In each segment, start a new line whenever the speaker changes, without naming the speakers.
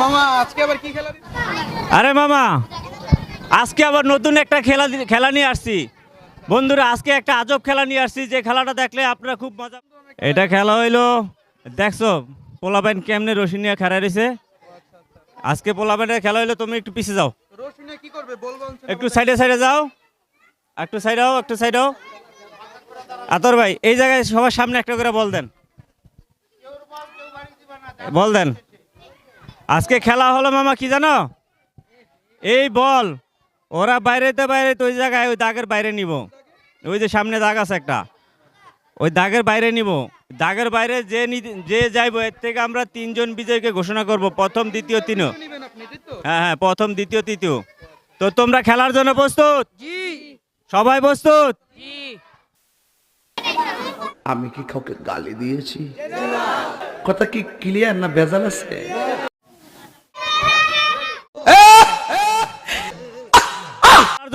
মামা আজকে আবার কি খেলা
আরে মামা আজকে আবার নতুন একটা খেলা খেলা নিয়ে আসছি। বন্ধুরা আজকে একটা আজব খেলা নিয়ে আসছি যে খেলাটা দেখলে আপনারা খুব মজা এটা খেলা হইল দেখছ পোলাপাইন কেমনে রশি নিয়ে খেলা রয়েছে আজকে পোলাপাইনের খেলা হইল তুমি একটু পিছিয়ে যাও। একটু সাইডে সাইডে যাও। একটু সাইড হও একটু সাইড হও। আতর ভাই এই জায়গায় সবার সামনে একটা করে বল দেন। বল দেন। আজকে খেলা হলো মামা কি জানো? এই বল ওরা বাইরেতে বাইরে তো ওই জায়গায় ওই দাগের বাইরে নিব। ওই যে সামনে দাগ আছে একটা ওই দাগের বাইরে নিব। দাগের বাইরে যে যে যাইবো এর থেকে আমরা তিনজন বিজয়কে ঘোষণা করব প্রথম দ্বিতীয় তিন হ্যাঁ হ্যাঁ প্রথম দ্বিতীয় তৃতীয়। তো তোমরা খেলার জন্য প্রস্তুত? সবাই প্রস্তুত?
আমি কি কাউকে গালি দিয়েছি? কথা কি ক্লিয়ার না ভেজাল আছে?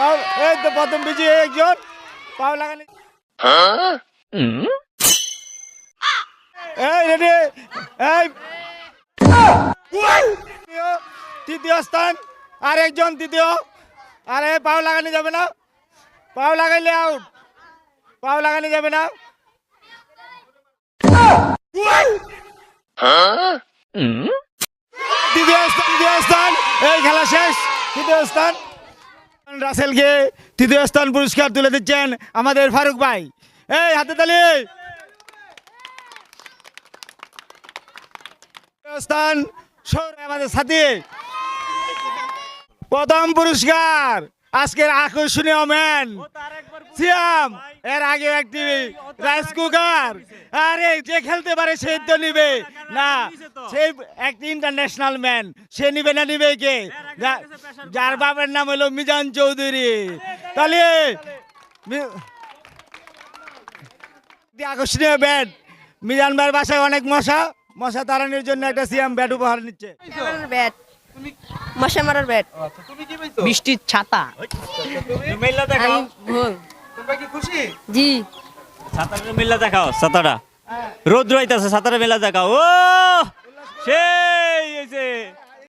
পাও, এই প্রথম বিজয়ী একজন। পাও লাগানো এই রেডি এই। তৃতীয়- স্থান আর একজন তৃতীয়। আরে, পাও লাগানো যাবে না। পাও লাগাইলে আউট পাও লাগানো যাবে না। তৃতীয় স্থান তৃতীয় স্থান। এই খেলা শেষ। তৃতীয় স্থান। রাসেলকে তৃতীয় স্থান পুরস্কার তুলে দিচ্ছেন আমাদের ফারুক ভাই। এই, হাতে তালি। স্থান আমাদের সাথে। প্রথম পুরস্কার। আজকের আকর্ষণীয় ম্যান সিয়াম। এর আগে একটি রাইস কুকার আরে, যে খেলতে পারে সে তো নিবে। না, সে একটি ইন্টারন্যাশনাল ম্যান সে নিবে না, নিবে কে? যার বাবার নাম হলো মিজান চৌধুরী। তাহলে আকর্ষণীয় ব্যাট মিজান ভাইয়ের বাসায় অনেক মশা। মশা তাড়ানোর জন্য একটা সিয়াম ব্যাট উপহার নিচ্ছে।
ব্যাট। মশা মারার ব্যাট।
আচ্ছা তুমি কি পাইছো?
বৃষ্টির ছাতা।
মিল্লা দেখাও।
আমি ভুল।
তোমরা কি খুশি?
জি।
মিল্লা দেখাও ছাতাটা। রোদ রইতেছে ছাতাটা মেলা দেখাও। ও! সেই